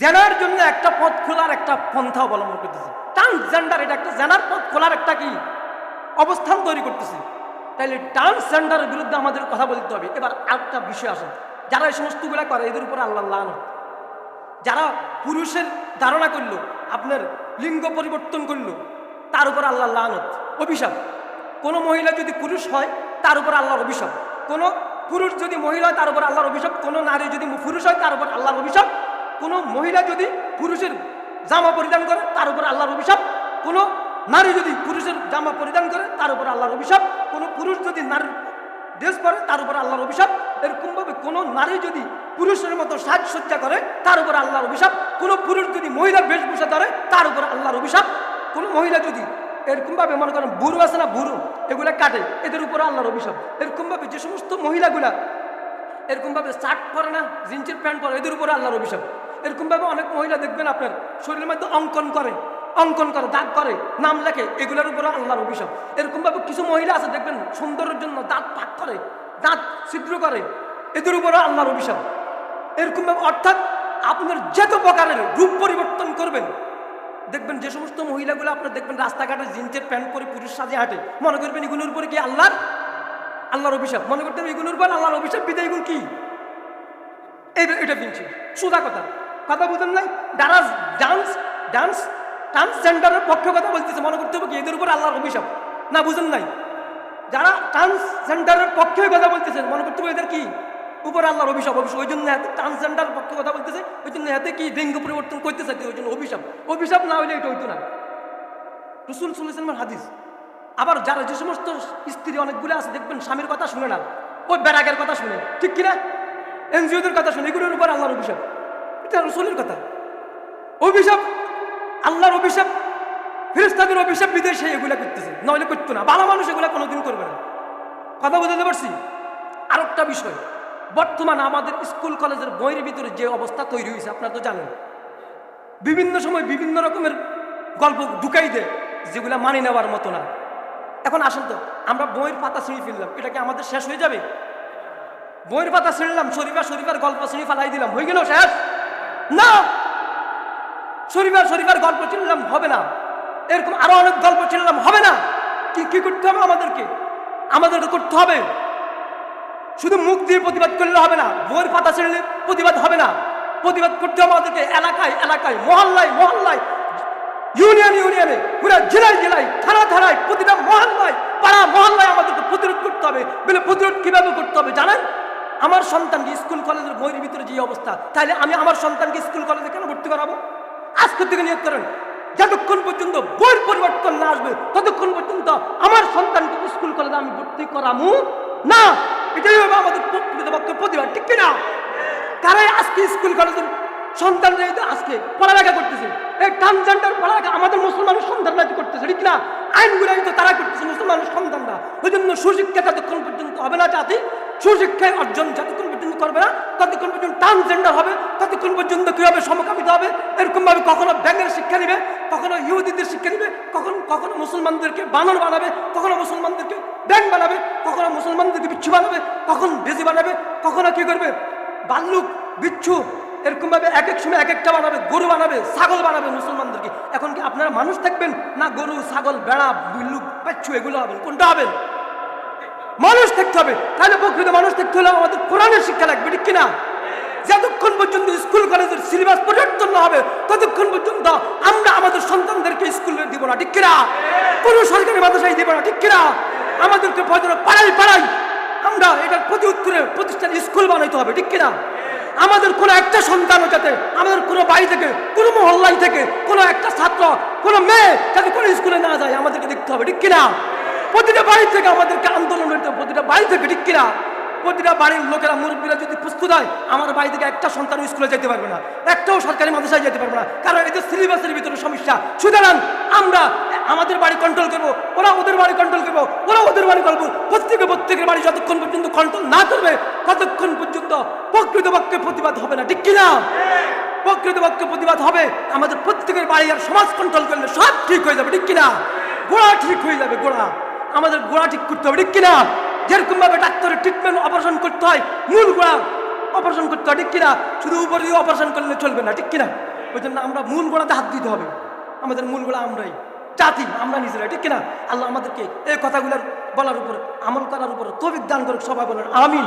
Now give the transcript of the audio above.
জেনার জন্য একটা পথ খোলার একটা পন্থা অবলম্বন করতেছে। ট্রান্সজেন্ডার এটা একটা জেনার পথ খোলার একটা কি? অবস্থান তৈরি করতেছে। তাইলে ট্রান্সজেন্ডারের বিরুদ্ধে আমাদের কথা বলতে হবে। এবার আরেকটা বিষয় আসে যারা এই সমস্তগুলা করে, এদের উপরে আল্লাহ লান যারা পুরুষের ধারণা করল, আপনার লিঙ্গ পরিবর্তন করল, তার উপর আল্লাহ লানত। অভিশাপ। কোনো মহিলা যদি পুরুষ হয়, তার উপর আল্লাহর অভিশাপ। কোনো পুরুষ যদি মহিলা হয়, তার উপর আল্লাহর অভিশাপ। কোনো নারী যদি পুরুষ হয়, তার উপর আল্লাহর অভিশাপ। কোনো মহিলা যদি পুরুষের জামা পরিধান করে, তার উপর আল্লাহর অভিশাপ। কোনো নারী যদি পুরুষের জামা পরিধান করে, তার উপর আল্লাহর অভিশাপ। কোনো পুরুষ যদি নারীর ড্রেস পরে, তার উপর আল্লাহর অভিশাপ। এরকমভাবে কোনো নারী যদি পুরুষের মতো সাজসজ্জা করে, তার উপর আল্লাহর অভিশাপ। কোনো পুরুষ যদি মহিলার বেশভূষা ধরে, তার উপর আল্লাহর অভিশাপ। কোনো মহিলা যদি এরকমভাবে মনে করেন বুড়ো আছে না বুড়ো এগুলা কাটে, এদের উপরে আল্লাহর অভিশাপ। এরকমভাবে যে সমস্ত মহিলাগুলা এরকমভাবে শার্ট পরে না, জিন্সের প্যান্ট পরে, এদের উপরে আল্লাহর অভিশাপ। এরকমভাবে অনেক মহিলা দেখবেন আপনার শরীরের মধ্যে অঙ্কন করে অঙ্কন করে, দাগ করে, নাম লেখে, এগুলোর উপরে আল্লাহর অভিশাপ। এরকমভাবে কিছু মহিলা আছে দেখবেন সুন্দরের জন্য দাঁত পাক করে, দাঁত ছিদ্র করে, এদের উপরে আল্লাহর অভিশাপ। এরকমভাবে অর্থাৎ আপনার যত প্রকারের রূপ পরিবর্তন করবেন। দেখবেন যে সমস্ত মহিলাগুলো আপনার দেখবেন রাস্তাঘাটে জিন্সের প্যান্ট পরে পুরুষ সাজে হাঁটে, মনে করবেন এগুলোর উপরে কি আল্লাহর? আল্লাহর অভিশাপ। মনে করতে হবে এগুলোর উপর আল্লাহর অভিশাপ বিদায় এগুলো কি এটা কিনছি সুদা কথা। কথা বুঝেন নাই? ডান্স ডান্স ডান্স ট্রান্সজেন্ডারের পক্ষে কথা বলতেছে, মনে করতে হবে কি এদের উপর আল্লাহর অভিশাপ। না, বুঝেন নাই? যারা ট্রান্সজেন্ডারের পক্ষে কথা বলতেছে, মনে করতে হবে এদের কি? উপর আল্লাহর অভিশাপ অভিশাপ ওই জন্য হাতে ট্রান্সজেন্ডার পক্ষে কথা বলতেছে, ওই জন্য হাতে কি লিঙ্গ পরিবর্তন করতে চাইতে ওই জন্য অভিশাপ। অভিশাপ না হলে এটা হইতো না। রসুল সুল্লাহামের হাদিস। আবার যারা যে সমস্ত স্ত্রী অনেকগুলো আছে, দেখবেন স্বামীর কথা শুনে না, ওই ব্যারাগের কথা শুনে। ঠিক কিনা? এনজিওদের কথা শুনে, এগুলোর উপর আল্লাহর অভিশাপ। এটা রসুলের কথা। অভিশাপ, আল্লাহর অভিশাপ ফেরেস্তাদের অভিশাপ, বিদেশে এগুলা করতেছে। নইলে করতো না। ভালো মানুষ এগুলা কোনোদিন করবে না। কথা বুঝতে পারছি? আরেকটা বিষয়। বর্তমানে আমাদের স্কুল, কলেজের বইয়ের ভিতরে যে অবস্থা তৈরি হয়েছে, আপনারা তো জানেন। বিভিন্ন সময় বিভিন্ন রকমের গল্প ঢুকাই দেয়, যেগুলা মানি নেওয়ার মতো না। এখন আসেন তো, আমরা বইয়ের পাতা ছিঁড়ে ফেললাম। এটা কি আমাদের শেষ হয়ে যাবে? বইয়ের পাতা ছিঁড়লাম, শরীফা, শরীফার গল্প ছিঁড়ে ফেলাই দিলাম। হয়ে গেল শেষ? না। শরীফার শরীফার গল্প চিনলাম, হবে না। এরকম আরও অনেক গল্প চিনলাম, হবে না। কি কি করতে হবে আমাদেরকে? আমাদেরকে করতে হবে। শুধু মুখ দিয়ে প্রতিবাদ করলে হবে না, বইয়ের পাতা ছিঁড়লে প্রতিবাদ হবে না। প্রতিবাদ করতে হবে আমাদেরকে এলাকায় এলাকায়, মহল্লায় মহল্লায়, ইউনিয়ন, ইউনিয়নে, পুরো জেলায় জেলায়, থানা, থানায়, প্রতিটা মহল্লায়, পাড়া মহল্লায় আমাদেরকে প্রতিরোধ করতে হবে। বলে প্রতিরোধ কীভাবে করতে হবে জানেন? আমার সন্তানকে স্কুল কলেজের বইয়ের ভিতরে যে অবস্থা, তাহলে আমি আমার সন্তানকে স্কুল কলেজে কেন ভর্তি করাবো? আজকে থেকে নিয়োগ করেন। যতক্ষণ পর্যন্ত বইয়ের পরিবর্তন না আসবে, ততক্ষণ পর্যন্ত আমার সন্তানকে স্কুল কলেজে আমি ভর্তি করামু না। এটাই হবে আমাদের প্রকৃতপক্ষে প্রতিবাদ, ঠিক কিনা? কারাই আজকে স্কুল কলেজের সন্তানরা এই যে আজকে পড়ালেখা করতেছে? এই ট্রান্সজেন্ডার পড়ালেখা আমাদের মুসলমানের সন্তানরা করতেছে, ঠিক না আইনগুলো তারা করতেছে মুসলমানের সন্তানরা। ওই জন্য সুশিক্ষা যতক্ষণ পর্যন্ত হবে না জাতি। সুশিক্ষায় অর্জন যতক্ষণ পর্যন্ত করবে না, ততক্ষণ পর্যন্ত ট্রান্সজেন্ডার হবে, ততক্ষণ পর্যন্ত কি হবে, সমকামিত হবে এরকম ভাবে কখনো ব্যাঙের শিক্ষা নেবে, কখনো ইহুদিদের শিক্ষা নিবে, কখন কখনো মুসলমানদেরকে বানর বানাবে, কখনো মুসলমানদেরকে ব্যাং বানাবে, কখনো মুসলমানদেরকে বিচ্ছু বানাবে, কখন বেজি বানাবে, কখনো কি করবে, বাল্লুক, বিচ্ছু এরকম ভাবে এক এক সময় এক একটা বানাবে, গরু বানাবে, ছাগল বানাবে মুসলমানদেরকে। এখন কি আপনারা মানুষ থাকবেন? না গরু, ছাগল, বেড়া, বিল্লুক বাচ্চু এগুলো হবেন, কোনটা হবেন? থাকতে হবে। তাহলে প্রকৃত মানুষ থাকতে হলে আমাদের কোরআনের শিক্ষা লাগবে, ঠিক কিনা? যতক্ষণ পর্যন্ত স্কুল, কলেজের সিলেবাস পরিবর্তন না হবে, ততক্ষণ পর্যন্ত আমরা আমাদের সন্তানদেরকে স্কুলে দিব না, ঠিক কিনা? কোনো সরকারি মাদ্রাসায় দিব না, ঠিক কিনা? আমাদেরকে পাড়াই পাড়াই আমরা এটার প্রতি উত্তরে প্রতিষ্ঠান স্কুল বানাইতে হবে, ঠিক কিনা? আমাদের কোনো একটা সন্তানও যাতে আমাদের কোনো বাড়ি থেকে, কোনো মহল্লাই থেকে কোনো একটা ছাত্র, কোনো মেয়ে যাতে কোনো স্কুলে না যায়, আমাদেরকে দেখতে হবে, ঠিক কিনা? প্রতিটা বাড়ি থেকে আমাদেরকে আন্দোলন প্রতিটা বাড়ি থেকে ঠিক কিনা? প্রতিটা বাড়ির লোকেরা, মুরব্বীরা যদি প্রস্তুত হয়, আমার বাড়ি থেকে একটা সন্তান স্কুলে যেতে পারবে না। একটাও সরকারি মাদ্রাসায় যেতে পারবে না। কারণ এদের সিলেবাসের ভিতরে সমস্যা। সুতরাং আমরা আমাদের বাড়ি কন্ট্রোল করব, ওরা ওদের বাড়ি কন্ট্রোল করব, ওরা ওদের বাড়ি করব। প্রত্যেকে প্রত্যেকের বাড়ি যতক্ষণ পর্যন্ত কন্ট্রোল না করবে, ততক্ষণ পর্যন্ত প্রকৃতপক্ষে প্রতিবাদ হবে না। ঠিক কিনা? প্রকৃতপক্ষে প্রতিবাদ হবে। আমাদের প্রত্যেকের বাড়ি আর সমাজ কন্ট্রোল করলে সব ঠিক হয়ে যাবে। ঠিক কিনা? গোড়া ঠিক হয়ে যাবে, গোড়া। আমাদের গোড়া ঠিক করতে হবে। ঠিক কিনা? যেরকম ভাবে ডাক্তারের ট্রিটমেন্ট অপারেশন করতে হয়, মূল গোড়া অপারেশন করতে হয়, ঠিক কিনা? শুধু উপর দিয়ে অপারেশন করলে চলবে না, ঠিক কিনা? ওই জন্য আমরা মূল গোড়াতে হাত দিতে হবে। আমাদের মূল গোড়া আমরাই, জাতি, আমরা নিজেরা ঠিক কিনা? আল্লাহ আমাদেরকে এই কথাগুলোর বলার উপর, আমল করার উপর তবিক দান করুক, সবাই বলেন, আমিন।